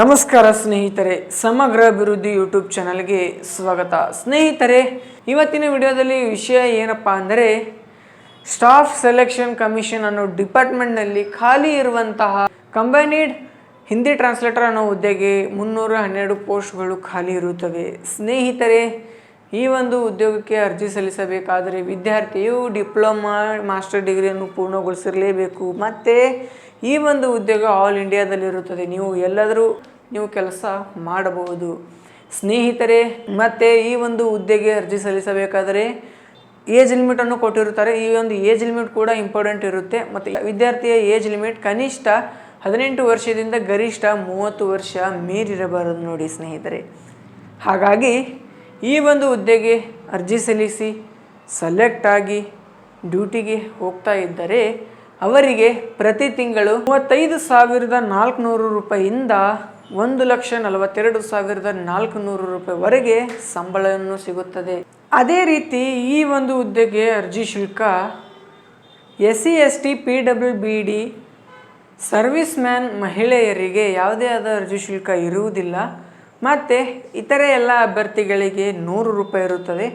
ನಮಸ್ಕಾರ ಸ್ನೇಹಿತರೆ, ಸಮಗ್ರ ಅಭಿವೃದ್ಧಿ ಯೂಟ್ಯೂಬ್ ಚಾನಲ್ಗೆ ಸ್ವಾಗತ. ಸ್ನೇಹಿತರೆ, ಇವತ್ತಿನ ವಿಡಿಯೋದಲ್ಲಿ ವಿಷಯ ಏನಪ್ಪ ಅಂದರೆ, ಸ್ಟಾಫ್ ಸೆಲೆಕ್ಷನ್ ಕಮಿಷನ್ ಅನ್ನೋ ಡಿಪಾರ್ಟ್ಮೆಂಟ್ನಲ್ಲಿ ಖಾಲಿ ಇರುವಂತಹ ಕಂಬೈನಿಡ್ ಹಿಂದಿ ಟ್ರಾನ್ಸ್ಲೇಟರ್ ಅನ್ನೋ ಹುದ್ದೆಗೆ ಮುನ್ನೂರ ಹನ್ನೆರಡು ಪೋಸ್ಟ್ಗಳು ಖಾಲಿ ಇರುತ್ತವೆ. ಸ್ನೇಹಿತರೆ ಈ ಒಂದು ಉದ್ಯೋಗಕ್ಕೆ ಅರ್ಜಿ ಸಲ್ಲಿಸಬೇಕಾದರೆ ವಿದ್ಯಾರ್ಥಿಯು ಡಿಪ್ಲೊಮಾ, ಮಾಸ್ಟರ್ ಡಿಗ್ರಿಯನ್ನು ಪೂರ್ಣಗೊಳಿಸಿರಲೇಬೇಕು. ಮತ್ತು ಈ ಒಂದು ಉದ್ಯೋಗ ಆಲ್ ಇಂಡಿಯಾದಲ್ಲಿರುತ್ತದೆ. ನೀವು ಎಲ್ಲಾದರೂ ನೀವು ಕೆಲಸ ಮಾಡಬಹುದು. ಸ್ನೇಹಿತರೆ, ಮತ್ತು ಈ ಒಂದು ಹುದ್ದೆಗೆ ಅರ್ಜಿ ಸಲ್ಲಿಸಬೇಕಾದರೆ ಏಜ್ ಲಿಮಿಟನ್ನು ಕೊಟ್ಟಿರುತ್ತಾರೆ. ಈ ಒಂದು ಏಜ್ ಲಿಮಿಟ್ ಕೂಡ ಇಂಪಾರ್ಟೆಂಟ್ ಇರುತ್ತೆ. ಮತ್ತು ವಿದ್ಯಾರ್ಥಿಯ ಏಜ್ ಲಿಮಿಟ್ ಕನಿಷ್ಠ ಹದಿನೆಂಟು ವರ್ಷದಿಂದ ಗರಿಷ್ಠ ಮೂವತ್ತು ವರ್ಷ ಮೀರಿರಬಾರದು ನೋಡಿ ಸ್ನೇಹಿತರೆ. ಹಾಗಾಗಿ ಈ ಒಂದು ಹುದ್ದೆಗೆ ಅರ್ಜಿ ಸಲ್ಲಿಸಿ ಸೆಲೆಕ್ಟ್ ಆಗಿ ಡ್ಯೂಟಿಗೆ ಹೋಗ್ತಾ ಇದ್ದರೆ ಅವರಿಗೆ ಪ್ರತಿ ತಿಂಗಳು ಮೂವತ್ತೈದು ಸಾವಿರದ ನಾಲ್ಕುನೂರು ರೂಪಾಯಿಯಿಂದ ಒಂದು ಲಕ್ಷ ನಲವತ್ತೆರಡು ಸಾವಿರದ ನಾಲ್ಕುನೂರು ರೂಪಾಯಿವರೆಗೆ ಸಂಬಳವನ್ನು ಸಿಗುತ್ತದೆ. ಅದೇ ರೀತಿ ಈ ಒಂದು ಹುದ್ದೆಗೆ ಅರ್ಜಿ ಶುಲ್ಕ S C S T P W B D service man ಮಹಿಳೆಯರಿಗೆ ಯಾವುದೇ ಆದ ಅರ್ಜಿ ಶುಲ್ಕ ಇರುವುದಿಲ್ಲ. ಮತ್ತು ಇತರೆ ಎಲ್ಲ ಅಭ್ಯರ್ಥಿಗಳಿಗೆ ನೂರು ರೂಪಾಯಿ ಇರುತ್ತದೆ.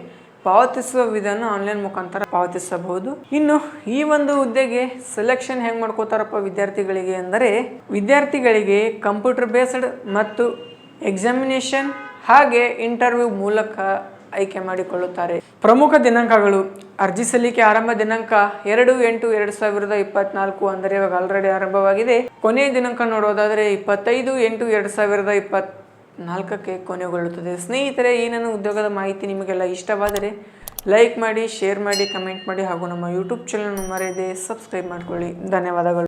ಪಾವತಿಸುವ ವಿಧಾನ ಆನ್ಲೈನ್ ಮುಖಾಂತರ ಪಾವತಿಸಬಹುದು. ಇನ್ನು ಈ ಒಂದು ಹುದ್ದೆಗೆ ಸೆಲೆಕ್ಷನ್ ಹೆಂಗೆ ಮಾಡ್ಕೋತಾರಪ್ಪ ವಿದ್ಯಾರ್ಥಿಗಳಿಗೆ ಅಂದರೆ, ವಿದ್ಯಾರ್ಥಿಗಳಿಗೆ ಕಂಪ್ಯೂಟರ್ ಬೇಸ್ಡ್ ಮತ್ತು ಎಕ್ಸಾಮಿನೇಷನ್ ಹಾಗೆ ಇಂಟರ್ವ್ಯೂ ಮೂಲಕ ಆಯ್ಕೆ ಮಾಡಿಕೊಳ್ಳುತ್ತಾರೆ. ಪ್ರಮುಖ ದಿನಾಂಕಗಳು ಅರ್ಜಿ ಸಲ್ಲಿಕೆ ಆರಂಭ ದಿನಾಂಕ ಎರಡು ಎಂಟು ಎರಡು ಸಾವಿರದ ಇಪ್ಪತ್ನಾಲ್ಕು ಅಂದರೆ ಇವಾಗ ಆಲ್ರೆಡಿ ಆರಂಭವಾಗಿದೆ. ಕೊನೆಯ ದಿನಾಂಕ ನೋಡೋದಾದರೆ ಇಪ್ಪತ್ತೈದು ಎಂಟು ಎರಡು ಸಾವಿರದ ಇಪ್ಪತ್ ನಾಲ್ಕಕ್ಕೆ ಕೊನೆಗೊಳ್ಳುತ್ತದೆ. ಸ್ನೇಹಿತರೆ, ಏನೇನು ಉದ್ಯೋಗದ ಮಾಹಿತಿ ನಿಮಗೆಲ್ಲ ಇಷ್ಟವಾದರೆ ಲೈಕ್ ಮಾಡಿ, ಶೇರ್ ಮಾಡಿ, ಕಮೆಂಟ್ ಮಾಡಿ ಹಾಗೂ ನಮ್ಮ ಯೂಟ್ಯೂಬ್ ಚಾನಲ್ ಮರೆಯದೆ ಸಬ್ಸ್ಕ್ರೈಬ್ ಮಾಡಿಕೊಳ್ಳಿ. ಧನ್ಯವಾದಗಳು.